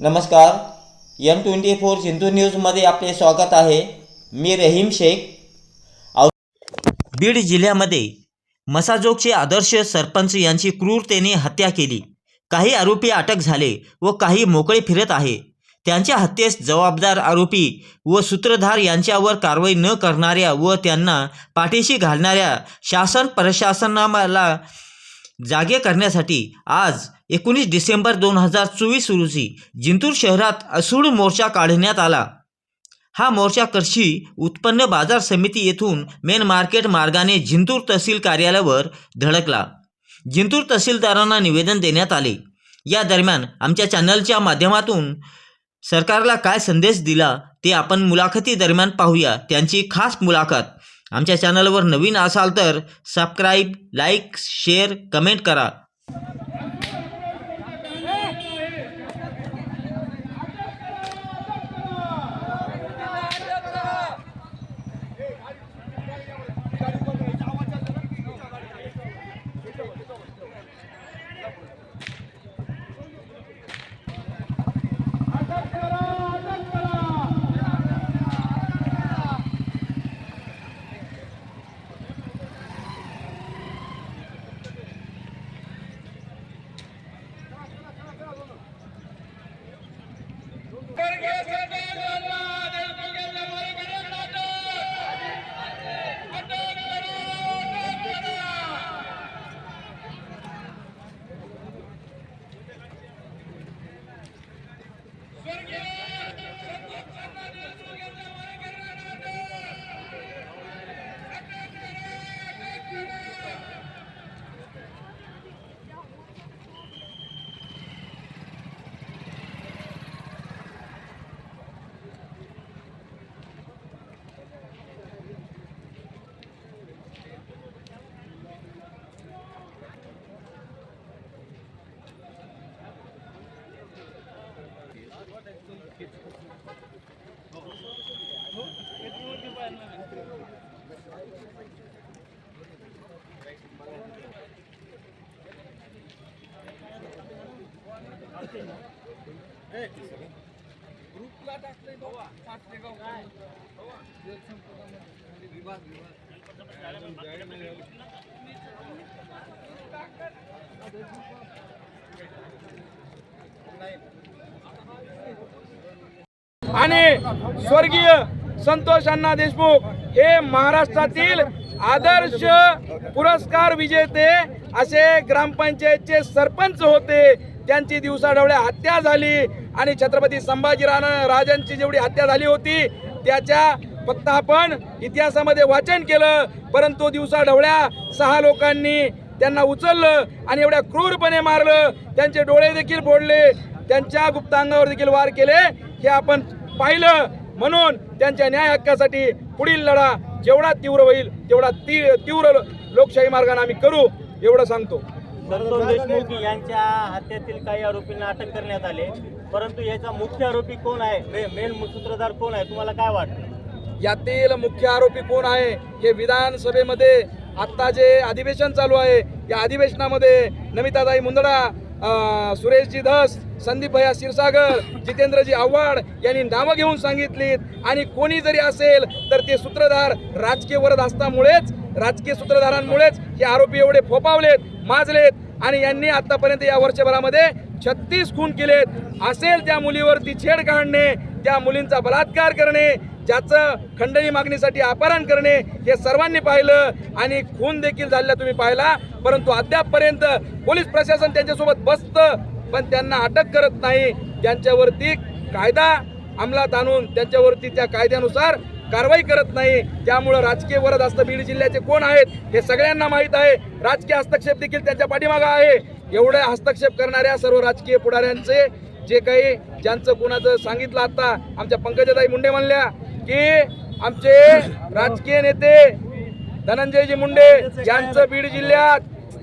नमस्कार M twenty four Sindhu न्यूजमध्ये आपले स्वागत आहे. मी रहीम शेख. औ बीड जिल्ह्यामध्ये मसाजोगचे आदर्श सरपंच यांची क्रूरतेने हत्या केली. काही आरोपी अटक झाले व काही मोकळे फिरत आहे. त्यांच्या हत्येस जबाबदार आरोपी व सूत्रधार यांच्यावर कारवाई न करणाऱ्या व त्यांना पाठीशी घालणाऱ्या शासन प्रशासनाला जागे करण्यासाठी आज एकोणीस डिसेंबर दोन हजार चोवीस रोजी जिंतूर शहरात असूड मोर्चा काढण्यात आला. हा मोर्चा कृषी उत्पन्न बाजार समिती येथून मेन मार्केट मार्गाने जिंतूर तहसील कार्यालयावर धडकला. जिंतूर तहसीलदारांना निवेदन देण्यात आले. या दरम्यान आमच्या चॅनलच्या माध्यमातून सरकारला काय संदेश दिला ते आपण मुलाखती दरम्यान पाहूया. त्यांची खास मुलाखत. आमच्या चॅनलवर नवीन असाल तर सबस्क्राईब लाईक शेअर कमेंट करा. आणि स्वर्गीय संतोष अण्णा देशमुख हे महाराष्ट्रातील आदर्श पुरस्कार विजेते असे ग्रामपंचायतचे सरपंच होते. त्यांची दिवसाढवळ्या हत्या झाली आणि छत्रपती संभाजी राजांची जेवढी हत्या झाली होती त्याच्या फक्त आपण इतिहासामध्ये वाचन केलं परंतु दिवसाढवळ्या सहा लोकांनी त्यांना उचललं आणि एवढ्या क्रूरपणे मारलं. त्यांचे डोळे देखील फोडले त्यांच्या गुप्तांगावर देखील वार केले. हे आपण पाहिलं म्हणून त्यांच्या न्याय हक्कासाठी पुढील लढा जेवढा तीव्र होईल तेवढा ती तीव्र लोकशाही मार्गाने आम्ही करू एवढं सांगतो. संतोष देशमुख यांच्या हत्येतील काही आरोपींना अटक करण्यात आले परंतु याचा मुख्य आरोपी कोण आहे? मेन सूत्रधार कोण आहे? तुम्हाला काय वाटतं? यातील मुख्य आरोपी कोण आहे? हे विधानसभेमध्ये आता जे अधिवेशन चालू आहे या अधिवेशनामध्ये नमिताताई मुंदडा सुरेशजी धस संदीप भैया क्षीरसागर जितेंद्रजी आव्हाड यांनी नावं घेऊन सांगितलीत. आणि कोणी जरी असेल तर ते सूत्रधार राजकीय वरद असतामुळेच राजकीय सूत्रधारांमुळेच हे आरोपी एवढे फोपावलेत माजलेत आणि यांनी आतापर्यंत या वर्षभरामध्ये छत्तीस खून केलेत. असेल त्या मुलीवरती छेड काढणे त्या मुलींचा बलात्कार करणे ज्याचं खंडणी मागणीसाठी अपहरण करणे हे सर्वांनी पाहिलं आणि खून देखील झालेला तुम्ही पाहिला. परंतु अद्यापपर्यंत पोलीस प्रशासन त्यांच्यासोबत बसतं पण त्यांना अटक करत नाही. त्यांच्यावरती कायदा अंमलात आणून त्यांच्यावरती त्या कायद्यानुसार कारवाई करत नाही. त्यामुळं राजकीय वरद असतं बीड जिल्ह्याचे कोण आहेत हे सगळ्यांना माहीत आहे. राजकीय हस्तक्षेप देखील त्यांच्या पाठीमागं आहे. एवढे हस्तक्षेप करणाऱ्या सर्व राजकीय पुढाऱ्यांचे जे काही ज्यांचं कुणाचं सांगितलं आता आमच्या पंकजाताई मुंडे म्हणल्या की आमचे राजकीय नेते धनंजयजी मुंडे यांचं बीड जिल्ह्यात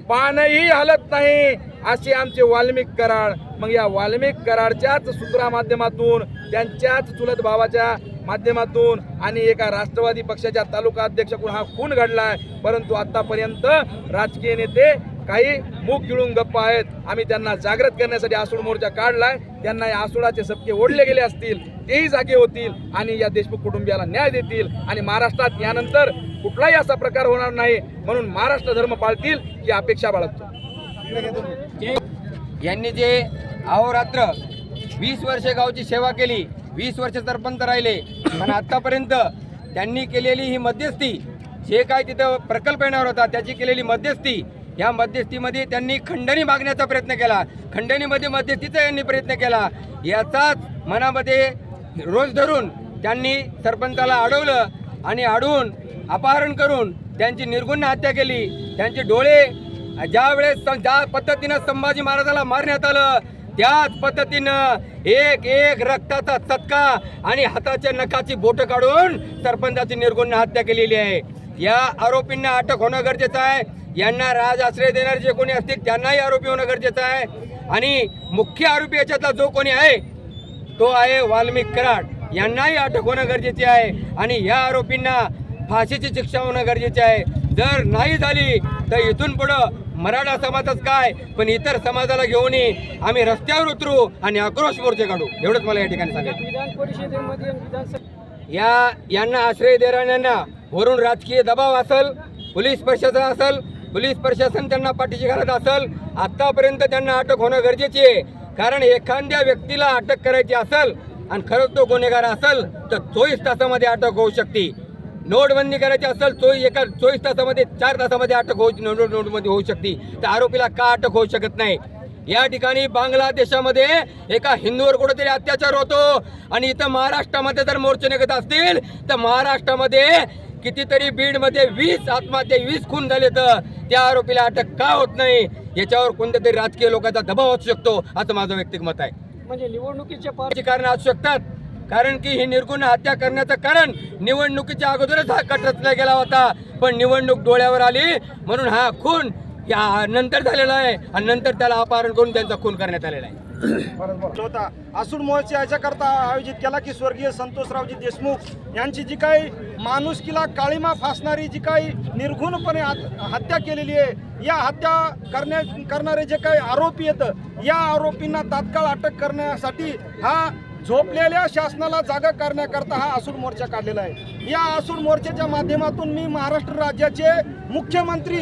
पानही हलत नाही. असे आमचे वाल्मिक कराड. मग या वाल्मिक कराडच्याच सूत्रा माध्यमातून त्यांच्याच चुलत भावाच्या माध्यमातून आणि एका राष्ट्रवादी पक्षाच्या तालुका अध्यक्षकडून हा खून घडला आहे परंतु आतापर्यंत राजकीय नेते काही मूग गिळून गप्प आहेत. आम्ही त्यांना जागृत करण्यासाठी आसूड मोर्चा काढलाय. त्यांना या आसूडाचे सबके ओढले गेले असतील तेही जागे होतील आणि या देशमुख कुटुंबियाला न्याय देतील आणि महाराष्ट्रात यानंतर कुठलाही असा प्रकार होणार नाही म्हणून महाराष्ट्र धर्म पाळतील ही अपेक्षा बाळगतो. यांनी जे अहोरात्र वीस वर्षे गावची सेवा केली वीस वर्ष सरपंच राहिले. पण आतापर्यंत त्यांनी केलेली ही मध्यस्थी जे काय तिथं प्रकल्प येणार होता त्याची केलेली मध्यस्थी या मध्यस्थीमध्ये त्यांनी खंडणी मागण्याचा प्रयत्न केला. खंडणीमध्ये मध्यस्थीचा यांनी प्रयत्न केला. याचाच मनामध्ये रोज धरून त्यांनी सरपंचाला अडवलं आणि अडवून अपहरण करून त्यांची निर्गुण हत्या केली. त्यांचे डोळे ज्या वेळेस ज्या पद्धतीनं संभाजी महाराजाला मारण्यात आलं त्याच पद्धतीनं एक एक रक्ताचा चटका आणि हाताच्या नखाची बोट काढून सरपंचाची निर्गुण हत्या केलेली आहे. या आरोपींना अटक होणं गरजेचं आहे. यांना राज आश्रय देणारे जे कोणी असतील त्यांनाही आरोपी होणं गरजेचं आहे. आणि मुख्य आरोपी याच्यातला जो कोणी आहे तो आहे वाल्मिक कराड. यांनाही अटक होणं गरजेचे आहे. आणि या आरोपींना फाशीची शिक्षा होणं गरजेचे आहे. जर नाही झाली तर इथून पुढं मराठा समाजाच काय? पण इतर समाजाला घेऊनही आम्ही रस्त्यावर उतरू आणि आक्रोश मोर्चे काढू. एवढंच मला या ठिकाणी सांगायचं विधानसभा या यांना आश्रय देणाऱ्यांना वरून राजकीय दबाव असल पोलीस प्रशासन असल पोलीस प्रशासन त्यांना पाठीशी घालत असल आतापर्यंत त्यांना अटक होणं गरजेची आहे. कारण एखाद्या व्यक्तीला अटक करायची असल आणि खरंच तो गुन्हेगार असल तर चोवीस तासामध्ये अटक होऊ शकते. नोटबंदी करायची असेल चोवीस एका चोवीस तासामध्ये चार तासामध्ये अटक होऊ नोट नोटमध्ये होऊ शकते. तर आरोपीला का अटक होऊ शकत नाही? या ठिकाणी बांगलादेशामध्ये एका हिंदूवर कुठेतरी अत्याचार होतो. आणि इथं महाराष्ट्रामध्ये जर मोर्चे निघत असतील तर महाराष्ट्रामध्ये कितीतरी बीडमध्ये वीस आत्महत्या वीस खून झाले तर त्या आरोपीला अटक का होत नाही? याच्यावर कोणत्या तरी राजकीय लोकांचा दबाव असू शकतो असं माझं वैयक्तिक मत आहे. म्हणजे निवडणुकीच्या याची कारण असू शकतात. कारण की ही निर्गुण हत्या करण्याचं कारण निवडणुकीच्या अगोदरच हा कट रचला गेला होता. पण निवडणूक डोळ्यावर आली म्हणून हा खून या नंतर झालेला आहे आणि नंतर त्याला अपहरण करून त्यांचा खून करण्यात आलेला आहे. होता. असूड मोर्चा याच्याकरता आयोजित केला की स्वर्गीय संतोषरावजी देशमुख यांची जी काही माणुसकीला काळीमा फासणारी जी काही निर्घुणपणे हत्या केलेली आहे या हत्या करण्या करणारे जे काही आरोपी येतं या आरोपींना तात्काळ अटक करण्यासाठी हा झोपलेल्या शासनाला जागा करण्याकरता हा आसूड मोर्चा काढलेला आहे. या आसूड मोर्चाच्या माध्यमातून मी महाराष्ट्र राज्याचे मुख्यमंत्री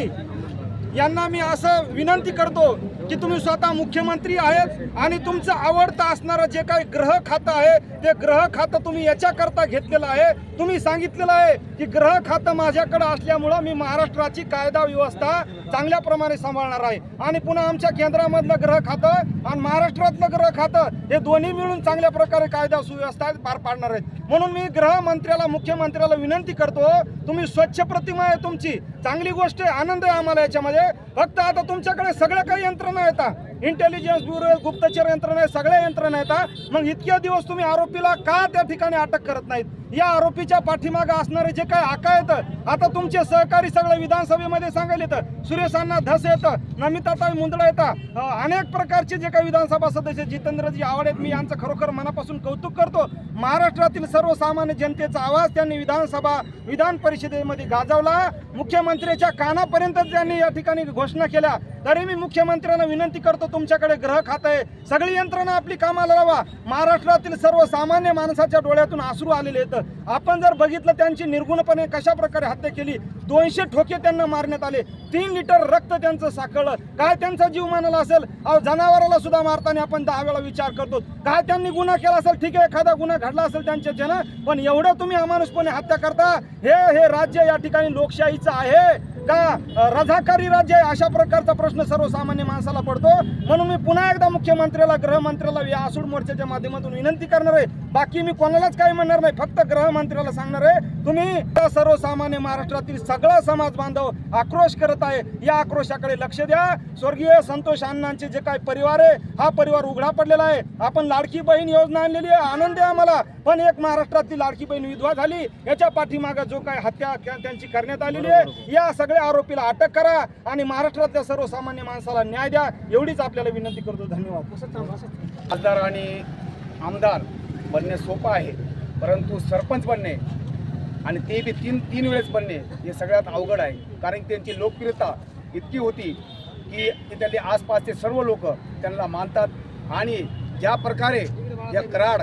यांना मी असं विनंती करतो की तुम्ही स्वतः मुख्यमंत्री आहेत आणि तुमचं आवडतं असणारं जे काही ग्रह खातं आहे ते ग्रह खातं तुम्ही याच्याकरता घेतलेलं आहे. तुम्ही सांगितलेलं आहे की ग्रह खातं माझ्याकडे असल्यामुळं मी महाराष्ट्राची कायदा व्यवस्था चांगल्या प्रमाणे सांभाळणार आहे. आणि पुन्हा आमच्या केंद्रामधलं ग्रह खातं आणि महाराष्ट्रातलं ग्रह खातं हे दोन्ही मिळून चांगल्या प्रकारे कायदा सुव्यवस्था पार पाडणार आहेत. म्हणून मी गृहमंत्र्याला मुख्यमंत्र्याला विनंती करतो तुम्ही स्वच्छ प्रतिमा आहे तुमची. चांगली गोष्ट आहे आनंद आहे आम्हाला याच्यामध्ये. फक्त आता तुमच्याकडे सगळ्या काही यंत्रणा येतात इंटेलिजन्स ब्युरो गुप्तचर यंत्रणा आहे सगळ्या यंत्रणा येतात मग इतके दिवस तुम्ही आरोपीला का त्या ठिकाणी अटक करत नाहीत? या आरोपीच्या पाठीमागे असणारे जे काय आका येतं आता तुमचे सहकारी सगळे विधानसभेमध्ये सांगायला येतं सुरेशांना धस येतं नमिताताई मुंदडा येतात अनेक प्रकारचे जे काही विधानसभा सदस्य जितेंद्रजी आव्हाड आहेत मी यांचं खरोखर मनापासून कौतुक करतो. महाराष्ट्रातील सर्वसामान्य जनतेचा आवाज त्यांनी विधानसभा विधान परिषदेमध्ये गाजवला. मुख्यमंत्र्याच्या कानापर्यंत त्यांनी या ठिकाणी घोषणा केल्या. तरी मी मुख्यमंत्र्यांना विनंती करतो तुमच्याकडे ग्रह खात आहे. सगळी यंत्रणा आपली कामाला लावा. महाराष्ट्रातील सर्वसामान्य माणसाच्या डोळ्यातून आसरू आलेले आहेत. आपण जर बघितलं त्यांची निर्गुणपणे कशा प्रकारे हत्या केली दोनशे ठोके त्यांना मारण्यात आले. तीन लिटर रक्त त्यांचं साकळलं. काय त्यांचा जीव मानाला असेल? अहो जनावराला सुद्धा मारताना आपण दहा वेळा विचार करतो. काय त्यांनी गुन्हा केला असेल? ठीक आहे एखादा गुन्हा घडला असेल त्यांच्या जन पण एवढं तुम्ही अमानुषपणे हत्या करता हे हे राज्य या ठिकाणी लोकशाहीचं आहे. का रझाकारी राज्य आहे? अशा प्रकारचा प्रश्न सर्वसामान्य माणसाला पडतो. म्हणून मी पुन्हा एकदा मुख्यमंत्र्याला गृहमंत्र्याला या आसूड मोर्चाच्या माध्यमातून विनंती करणार आहे. बाकी मी कोणालाच काही म्हणणार नाही. फक्त गृहमंत्र्याला सांगणार आहे तुम्ही सर्वसामान्य महाराष्ट्रातील सगळा समाज बांधव आक्रोश करत आहे. या आक्रोशाकडे लक्ष द्या. स्वर्गीय संतोष अण्णांचे जे काही परिवार आहे हा परिवार उघडा पडलेला आहे. आपण लाडकी बहीण योजना आणलेली आहे. आनंद आहे आम्हाला. पण एक महाराष्ट्रातली लाडकी बहीण विधवा झाली. याच्या पाठीमागे जो काही हत्या त्या- त्यांची करण्यात आलेली आहे. या सगळ्या आरोपीला अटक करा आणि महाराष्ट्रातल्या सर्वसामान्य माणसाला न्याय द्या. एवढीच आपल्याला विनंती करतो. धन्यवाद. खासदार आणि आमदार बनणे सोपं आहे. परंतु सरपंच बनणे आणि ते बी तीन तीन वेळेस बनणे हे सगळ्यात अवघड आहे. कारण त्यांची लोकप्रियता इतकी होती की तिथले आसपासचे सर्व लोक त्यांना मानतात. आणि ज्या प्रकारे या कराड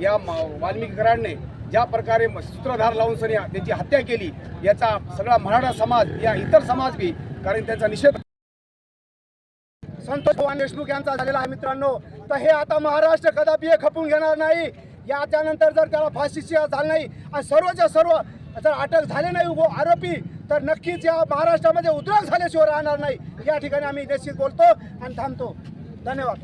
या मा- वाल्मिकी कराडने ज्या प्रकारे म- सूत्रधार लावून सनी त्यांची हत्या केली याचा सगळा मराठा समाज या इतर समाज बी कारण त्यांचा निषेध संतोष भगवान देशमुख यांचा झालेला आहे मित्रांनो. तर हे आता महाराष्ट्र कदापि हे खपून घेणार नाही. या त्यानंतर जर त्याला फाशीची झाली नाही आणि सर्वच्या सर्व जर अटक झाले नाही उभो आरोपी तर नक्कीच या महाराष्ट्रामध्ये उद्रेक झाल्याशिवाय राहणार नाही. या ठिकाणी आम्ही निश्चित बोलतो आणि थांबतो. धन्यवाद.